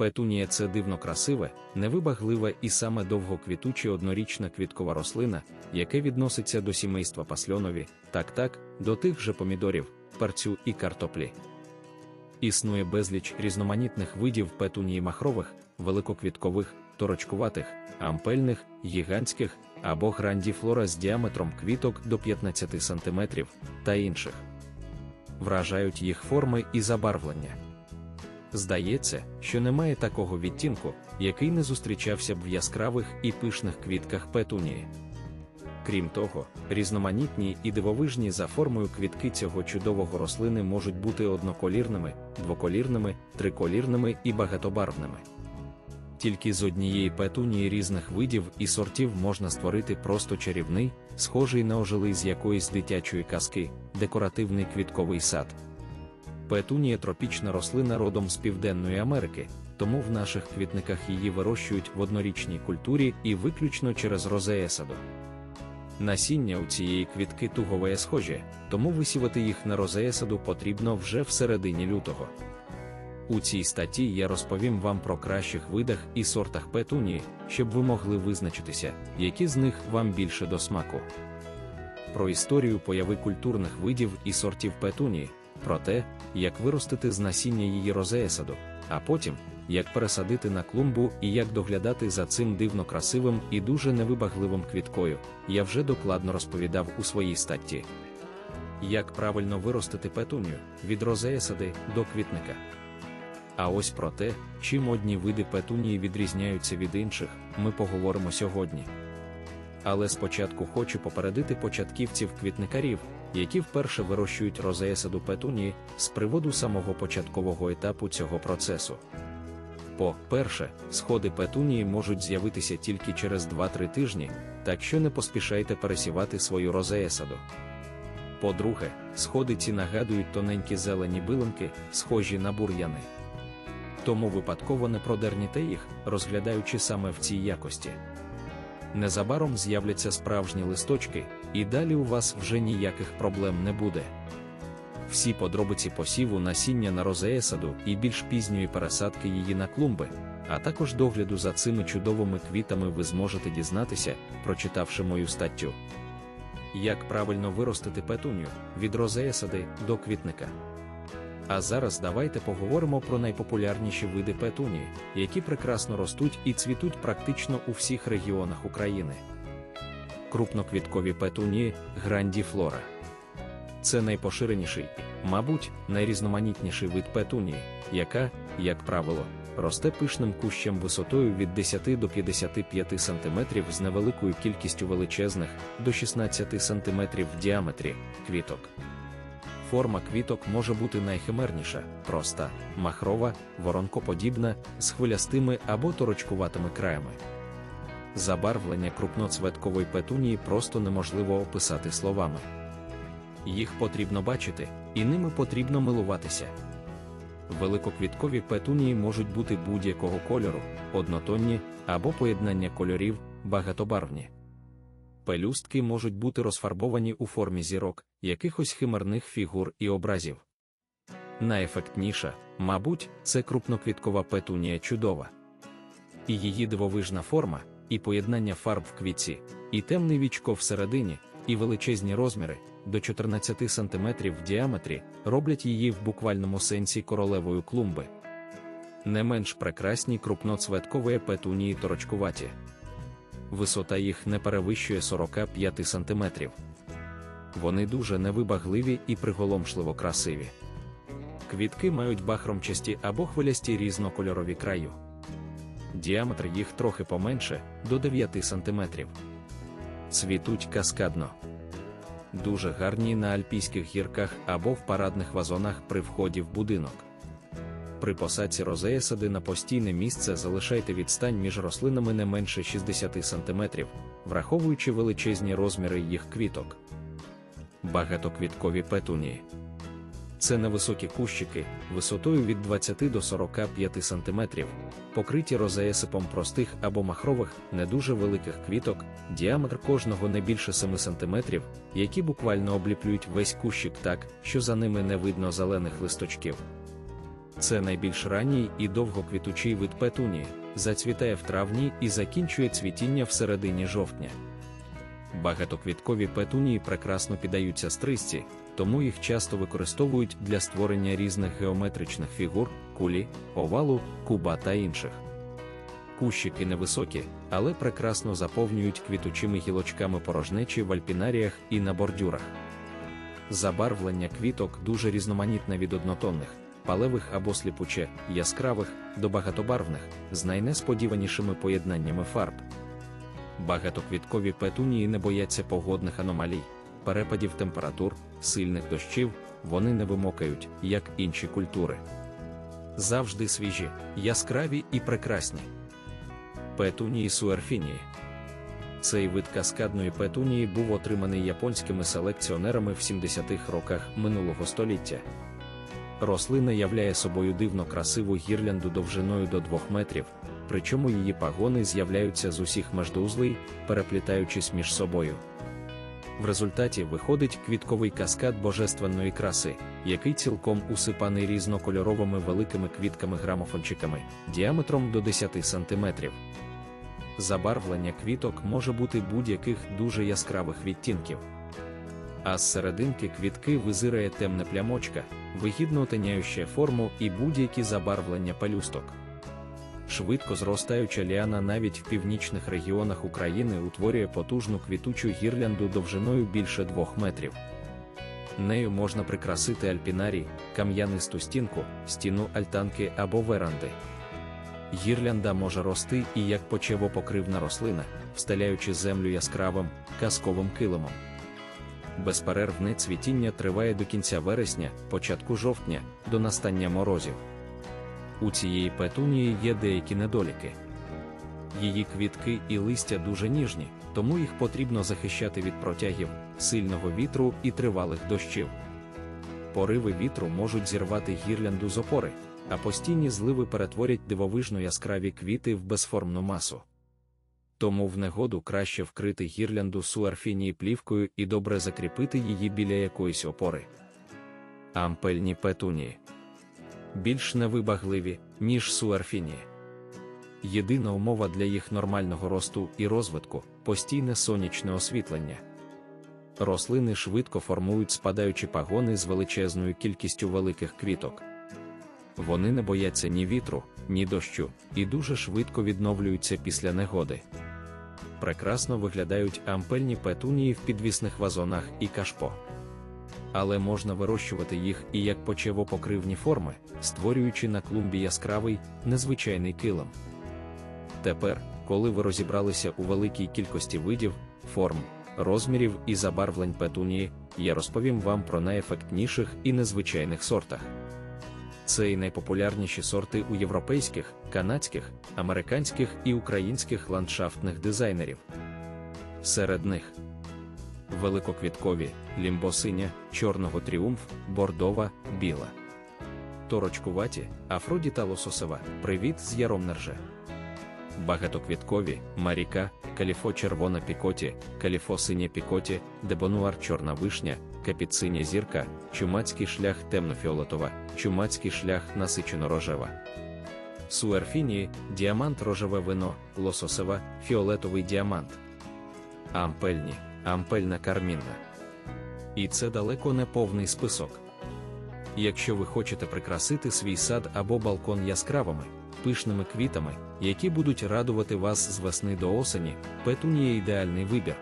Петунія це дивно красиве, невибагливе і саме довгоквітуча однорічна квіткова рослина, яке відноситься до сімейства пасльонові, так-так, до тих же помідорів, перцю і картоплі. Існує безліч різноманітних видів петунії махрових, великоквіткових, торочкуватих, ампельних, гігантських або грандіфлора з діаметром квіток до 15 см та інших. Вражають їх форми і забарвлення. Здається, що немає такого відтінку, який не зустрічався б в яскравих і пишних квітках петунії. Крім того, різноманітні і дивовижні за формою квітки цього чудового рослини можуть бути одноколірними, двоколірними, триколірними і багатобарвними. Тільки з однієї петунії різних видів і сортів можна створити просто чарівний, схожий на ожилий з якоїсь дитячої казки, декоративний квітковий сад. Петунія тропічна рослина родом з Південної Америки, тому в наших квітниках її вирощують в однорічній культурі і виключно через розеесаду. Насіння у цієї квітки тугове схоже, тому висівати їх на розеесаду потрібно вже в середині лютого. У цій статті я розповім вам про кращих видах і сортах петунії, щоб ви могли визначитися, які з них вам більше до смаку. Про історію появи культурних видів і сортів петунії, про те, як виростити з насіння її розеесаду, а потім, як пересадити на клумбу і як доглядати за цим дивно красивим і дуже невибагливим квіткою, я вже докладно розповідав у своїй статті. Як правильно виростити петунію від розеесади до квітника. А ось про те, чим одні види петунії відрізняються від інших, ми поговоримо сьогодні. Але спочатку хочу попередити початківців квітникарів, які вперше вирощують розеесаду петунії з приводу самого початкового етапу цього процесу. По-перше, сходи петунії можуть з'явитися тільки через 2-3 тижні, так що не поспішайте пересівати свою розеесаду. По-друге, сходи ці нагадують тоненькі зелені билинки, схожі на бур'яни. Тому випадково не продерніте їх, розглядаючи саме в цій якості. Незабаром з'являться справжні листочки, і далі у вас вже ніяких проблем не буде. Всі подробиці посіву насіння на розеесаду і більш пізньої пересадки її на клумби, а також догляду за цими чудовими квітами ви зможете дізнатися, прочитавши мою статтю. Як правильно виростити петунію від розеесади до квітника. А зараз давайте поговоримо про найпопулярніші види петунії, які прекрасно ростуть і цвітуть практично у всіх регіонах України. Крупноквіткові петунії грандіфлора. Це найпоширеніший, мабуть, найрізноманітніший вид петунії, яка, як правило, росте пишним кущем висотою від 10 до 55 см з невеликою кількістю величезних до 16 см в діаметрі квіток. Форма квіток може бути найхимерніша, проста, махрова, воронкоподібна, з хвилястими або торочкуватими краями. Забарвлення крупноцветкової петунії просто неможливо описати словами. Їх потрібно бачити, і ними потрібно милуватися. Великоквіткові петунії можуть бути будь-якого кольору, однотонні або поєднання кольорів, багатобарвні. Пелюстки можуть бути розфарбовані у формі зірок, якихось химерних фігур і образів. Найефектніша, мабуть, це крупноквіткова петунія чудова. І її дивовижна форма, і поєднання фарб в квітці, і темний вічко всередині, і величезні розміри до 14 см в діаметрі роблять її в буквальному сенсі королевою клумби. Не менш прекрасні крупноцветкові петунії торочкуваті. Висота їх не перевищує 45 см. Вони дуже невибагливі і приголомшливо красиві. Квітки мають бахромчасті або хвилясті різнокольорові краю. Діаметр їх трохи поменше до 9 см. Цвітуть каскадно. Дуже гарні на альпійських гірках або в парадних вазонах при вході в будинок. При посадці розея сади на постійне місце залишайте відстань між рослинами не менше 60 см, враховуючи величезні розміри їх квіток. Багатоквіткові петунії. Це невисокі кущики, висотою від 20 до 45 см, покриті розеесипом простих або махрових, не дуже великих квіток, діаметр кожного не більше 7 см, які буквально обліплюють весь кущик так, що за ними не видно зелених листочків. Це найбільш ранній і довгоквітучий вид петунії, зацвітає в травні і закінчує цвітіння в середині жовтня. Багатоквіткові петунії прекрасно піддаються стрисці, тому їх часто використовують для створення різних геометричних фігур, кулі, овалу, куба та інших. Кущики невисокі, але прекрасно заповнюють квітучими гілочками порожнечі в альпінаріях і на бордюрах. Забарвлення квіток дуже різноманітне від однотонних, палевих або сліпуче, яскравих до багатобарвних, з найнесподіванішими поєднаннями фарб. Багатоквіткові петунії не бояться погодних аномалій, перепадів температур, сильних дощів, вони не вимокають, як інші культури. Завжди свіжі, яскраві і прекрасні. Петунії суерфінії. Цей вид каскадної петунії був отриманий японськими селекціонерами в 70-х роках минулого століття. Рослина являє собою дивно красиву гірлянду довжиною до 2 метрів, причому її пагони з'являються з усіх междузлей, переплітаючись між собою. В результаті виходить квітковий каскад божественної краси, який цілком усипаний різнокольоровими великими квітками-грамофончиками діаметром до 10 см. Забарвлення квіток може бути будь-яких дуже яскравих відтінків. А з серединки квітки визирає темна плямочка, вигідно отеняюча форму і будь-які забарвлення пелюсток. Швидко зростаюча ліана навіть в північних регіонах України утворює потужну квітучу гірлянду довжиною більше 2 метрів. Нею можна прикрасити альпінарій, кам'янисту стінку, стіну альтанки або веранди. Гірлянда може рости і як почевопокривна рослина, встеляючи землю яскравим, казковим килимом. Безперервне цвітіння триває до кінця вересня, початку жовтня, до настання морозів. У цієї петунії є деякі недоліки. Її квітки і листя дуже ніжні, тому їх потрібно захищати від протягів, сильного вітру і тривалих дощів. Пориви вітру можуть зірвати гірлянду з опори, а постійні зливи перетворять дивовижно яскраві квіти в безформну масу. Тому в негоду краще вкрити гірлянду суарфінії плівкою і добре закріпити її біля якоїсь опори. Ампельні петунії більш невибагливі, ніж суарфінії. Єдина умова для їх нормального росту і розвитку постійне сонячне освітлення. Рослини швидко формують спадаючі пагони з величезною кількістю великих квіток. Вони не бояться ні вітру, ні дощу і дуже швидко відновлюються після негоди. Прекрасно виглядають ампельні петунії в підвісних вазонах і кашпо. Але можна вирощувати їх і як почевопокривні форми, створюючи на клумбі яскравий, незвичайний килим. Тепер, коли ви розібралися у великій кількості видів, форм, розмірів і забарвлень петунії, я розповім вам про найефектніших і незвичайних сортах. Це і найпопулярніші сорти у європейських, канадських, американських і українських ландшафтних дизайнерів. Серед них великоквіткові, лімбосиня, чорного тріумф, бордова, біла. Торочкуваті, Афродіта лососева, привіт з яром нерже. Багатоквіткові, Маріка, Каліфо червона пікоті, Каліфо синя пікоті, Дебонуар чорна вишня, Капіциня зірка, Чумацький шлях темнофіолетова, Чумацький шлях насичено рожева. Суерфінії, діамант рожеве вино, лососева, фіолетовий діамант. Ампельні, ампельна кармінна. І це далеко не повний список. Якщо ви хочете прикрасити свій сад або балкон яскравими, пишними квітами, які будуть радувати вас з весни до осені, петунія ідеальний вибір.